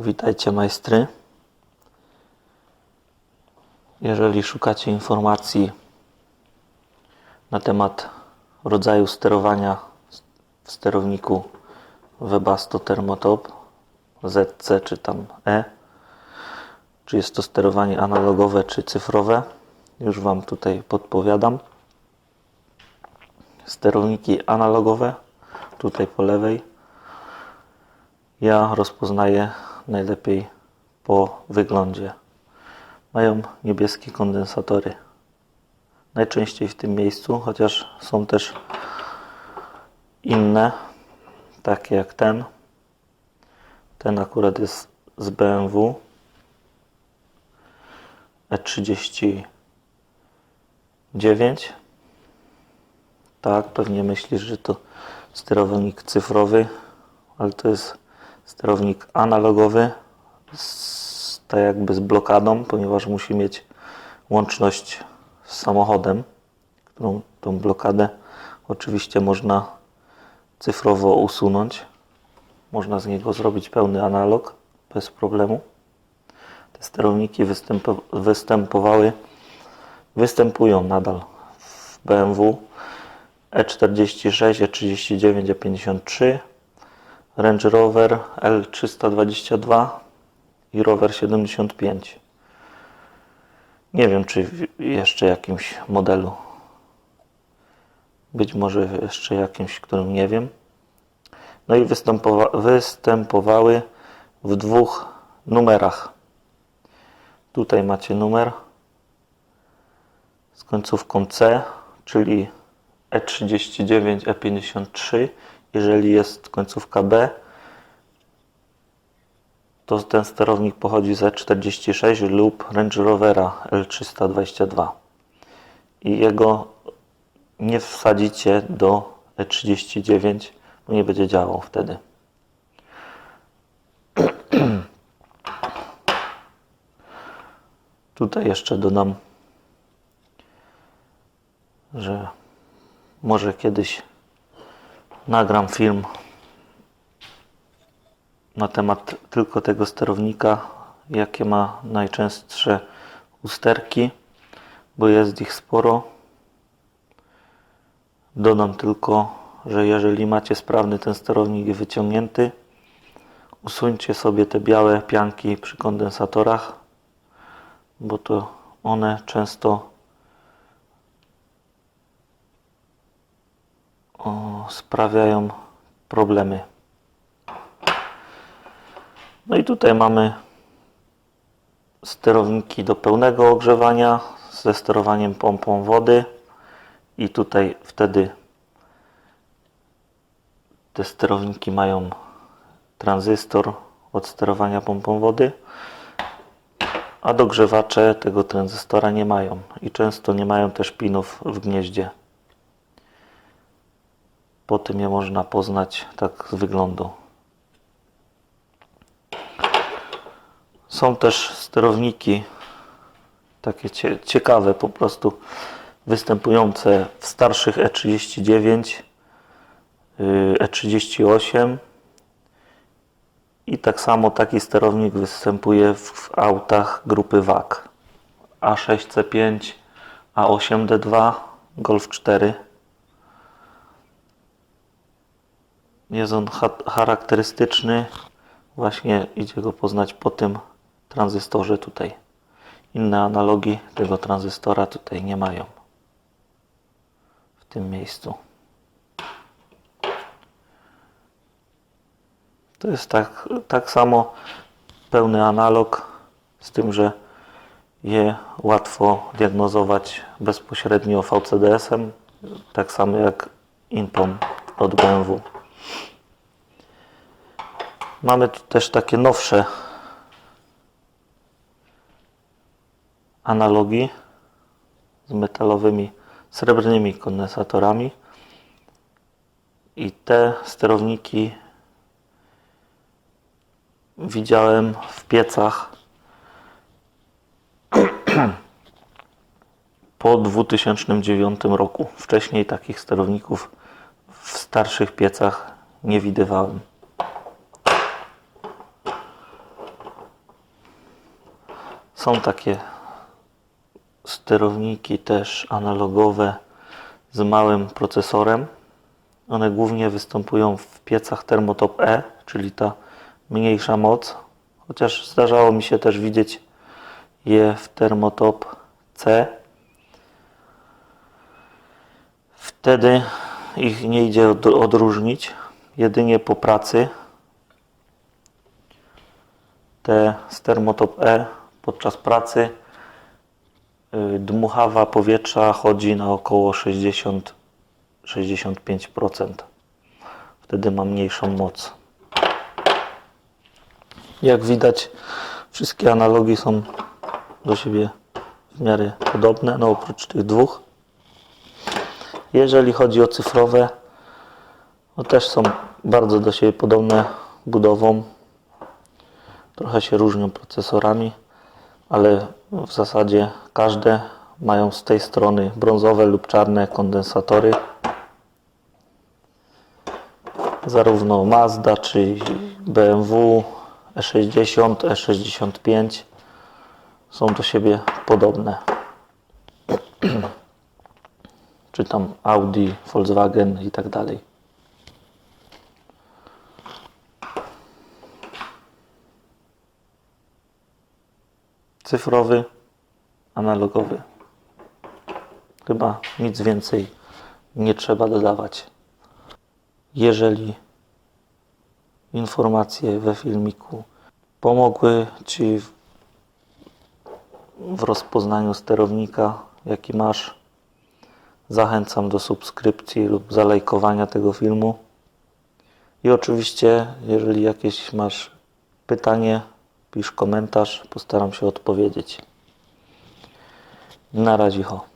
Witajcie majstry. Jeżeli szukacie informacji na temat rodzaju sterowania w sterowniku Webasto Thermotop ZC czy tam E, czy jest to sterowanie analogowe czy cyfrowe, już Wam tutaj podpowiadam. Sterowniki analogowe, tutaj po lewej, ja rozpoznaję najlepiej po wyglądzie. Mają niebieskie kondensatory. Najczęściej w tym miejscu, chociaż są też inne, takie jak ten. Ten akurat jest z BMW E39. Tak, pewnie myślisz, że to sterownik cyfrowy, ale to jest sterownik analogowy, z, tak jakby z blokadą, ponieważ musi mieć łączność z samochodem, którą tą blokadę oczywiście można cyfrowo usunąć. Można z niego zrobić pełny analog bez problemu. Te sterowniki występo, występowały, występują nadal w BMW E46, E39, E53, Range Rover L322 i Rover 75. Nie wiem, czy w jeszcze jakimś modelu. Być może jeszcze jakimś, którym nie wiem. No i występowa występowały w dwóch numerach. Tutaj macie numer z końcówką C, czyli E E39, E53. Jeżeli jest końcówka B, to ten sterownik pochodzi z E46 lub Range Rovera L322. I jego nie wsadzicie do E39, bo nie będzie działał wtedy. Tutaj jeszcze dodam, że może kiedyś nagram film na temat tylko tego sterownika, jakie ma najczęstsze usterki, bo jest ich sporo. Dodam tylko, że jeżeli macie sprawny ten sterownik wyciągnięty, usuńcie sobie te białe pianki przy kondensatorach, bo to one często o, sprawiają problemy. No i tutaj mamy sterowniki do pełnego ogrzewania ze sterowaniem pompą wody i tutaj wtedy te sterowniki mają tranzystor od sterowania pompą wody, a dogrzewacze tego tranzystora nie mają i często nie mają też pinów w gnieździe. Po tym je można poznać tak z wyglądu. Są też sterowniki takie cie, ciekawe, po prostu występujące w starszych E39, yy, E38 i tak samo taki sterownik występuje w autach grupy WAG A6C5, A8D2, Golf 4. Jest on charakterystyczny, właśnie idzie go poznać po tym tranzystorze tutaj. Inne analogi tego tranzystora tutaj nie mają w tym miejscu. To jest tak, tak samo pełny analog, z tym, że je łatwo diagnozować bezpośrednio VCDS-em, tak samo jak Inpom od BMW. Mamy tu też takie nowsze analogi z metalowymi, srebrnymi kondensatorami. I te sterowniki widziałem w piecach po 2009 roku. Wcześniej takich sterowników w starszych piecach nie widywałem. Są takie sterowniki też analogowe z małym procesorem. One głównie występują w piecach Thermotop E, czyli ta mniejsza moc. Chociaż zdarzało mi się też widzieć je w Thermotop C. Wtedy ich nie idzie od, odróżnić. Jedynie po pracy te z Thermotop E podczas pracy y, dmuchawa powietrza chodzi na około 60-65%. Wtedy ma mniejszą moc. Jak widać, wszystkie analogi są do siebie w miarę podobne, no oprócz tych dwóch. Jeżeli chodzi o cyfrowe, no też są bardzo do siebie podobne budową. Trochę się różnią procesorami, ale w zasadzie każde mają z tej strony brązowe lub czarne kondensatory. Zarówno Mazda czy BMW E E60, E65 są do siebie podobne. czy tam Audi, Volkswagen i tak dalej. Cyfrowy, analogowy. Chyba nic więcej nie trzeba dodawać. Jeżeli informacje we filmiku pomogły Ci w, rozpoznaniu sterownika, jaki masz, zachęcam do subskrypcji lub zalajkowania tego filmu. I oczywiście, jeżeli jakieś masz pytanie, pisz komentarz, postaram się odpowiedzieć. Na razie. ho.